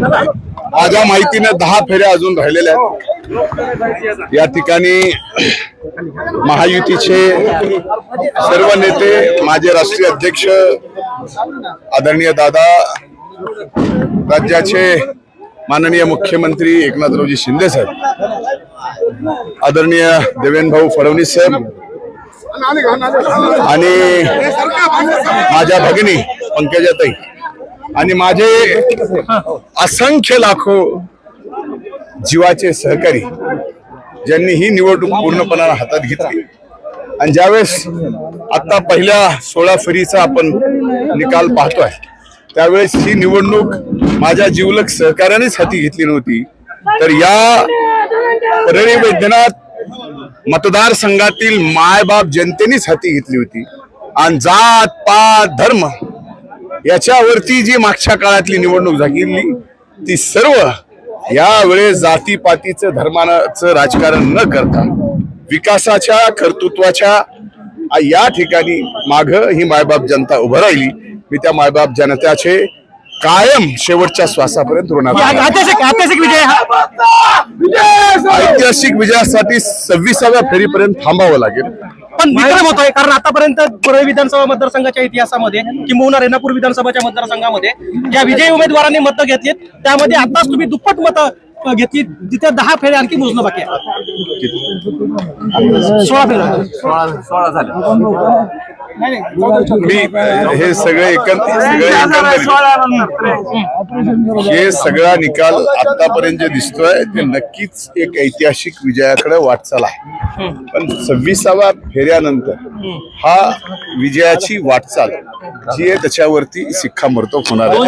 माझ्या माहितीने दहा फेऱ्या अजून राहिलेल्या आहेत. या ठिकाणी महायुतीचे सर्व नेते माझे राष्ट्रीय अध्यक्ष आदरणीय दादा राज्याचे माननीय मुख्यमंत्री एकनाथरावजी शिंदे साहेब आदरणीय देवेंद्र भाऊ फडणवीस साहेब आणि माझ्या भगिनी पंकजाताई. आणि माझे असंख्य लाखो जीवाचे सहकारी ज्यांनी ही निवडणूक पूर्णपणाने हातात घेतली. आणि ज्यावेळेस आता पहिल्या सोळा फेरीचा आपण निकाल पाहतोय त्यावेळेस ही निवडणूक माझ्या जीवलक सहकार्यानेच हाती घेतली नव्हती. तर या परळी वैद्यनाथ मतदारसंघातील मायबाप जनतेनेच हाती घेतली होती. आणि जात पात धर्म याच्यावरती जी मागच्या काळातली निवडणूक झाली ती सर्व यावेळेस जातीपातीचं धर्माचं राजकारण न करता विकासाच्या कर्तृत्वाच्या या ठिकाणी माग ही मायबाप जनता उभं राहिली. मी त्या मायबाप जनतेचे कायम शेवटच्या श्वासापर्यंत ऐतिहासिक विजयासाठी सव्वीसाव्या फेरीपर्यंत थांबावं लागेल. पण विक्रम होतोय कारण आतापर्यंत परळी विधानसभा मतदारसंघाच्या इतिहासामध्ये किंबहुना रेणापूर विधानसभाच्या मतदारसंघामध्ये ज्या विजयी उमेदवारांनी मतं घेतलीत. त्यामध्ये आताच तुम्ही दुप्पट मतं घेतली तिथे दहा फेरे आणखी मोजणं बाकी आहे. सोळा फेरे. मी हे सगळे एकंद सगळे एकंदरीत. हे सगळा निकाल आतापर्यंत जे दिसतोय ते नक्कीच एक ऐतिहासिक विजयाकडे वाटचाल आहे. पण सव्वीसाव्या फेऱ्यानंतर हा विजयाची वाटचाल जी आहे त्याच्यावरती शिक्कामोर्तब होणार आहे.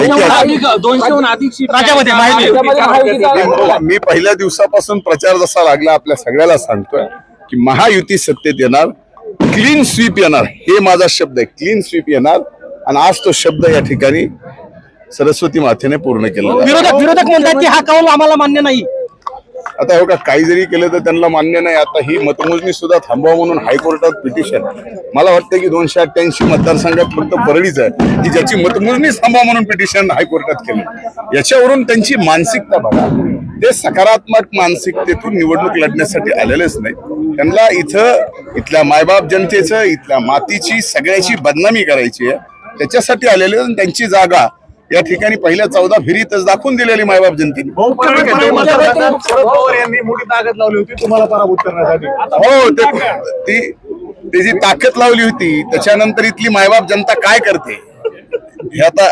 मी- मी पहिल्या दिवसापासून प्रचार जसा लागला आपल्या सगळ्याला सांगतोय की महायुती सत्तेत येणार. क्लीन स्वीप येणार. हे माझा शब्द आहे. क्लीन स्वीप येणार. आणि आज तो शब्द या ठिकाणी सरस्वती मातेने पूर्ण केला विरोधक विरोधक म्हणतात की हा कौल आम्हाला मान्य नाही. आता हो का काही जरी केलं तर त्यांना मान्य नाही. आता ही मतमोजणी सुद्धा थांबवा म्हणून हायकोर्टात पिटिशन मला वाटतं की दोनशे अठ्ठ्याऐंशी मतदारसंघात फक्त परळीच आहे. की ज्याची मतमोजणी थांबवा म्हणून पिटिशन हायकोर्टात केलं. याच्यावरून त्यांची मानसिकता बघा. ते सकारात्मक मानसिकतेतून निवडणूक लढण्यासाठी आलेलेच नाही त्यांना इथं इथल्या मायबाप जनतेचं इथल्या मातीची सगळ्याची बदनामी करायची आहे. त्याच्यासाठी आलेले त्यांची जागा या ठिकाणी पहिल्या चौदा फेरीतच दाखवून दिलेली मायबाप जनतेने. शरद पवार यांनी मोठी ताकद लावली होती तुम्हाला पराभूत करण्यासाठी. हो ते जी ताकद लावली होती त्याच्यानंतर इथली मायबाप जनता काय करते? हे आता.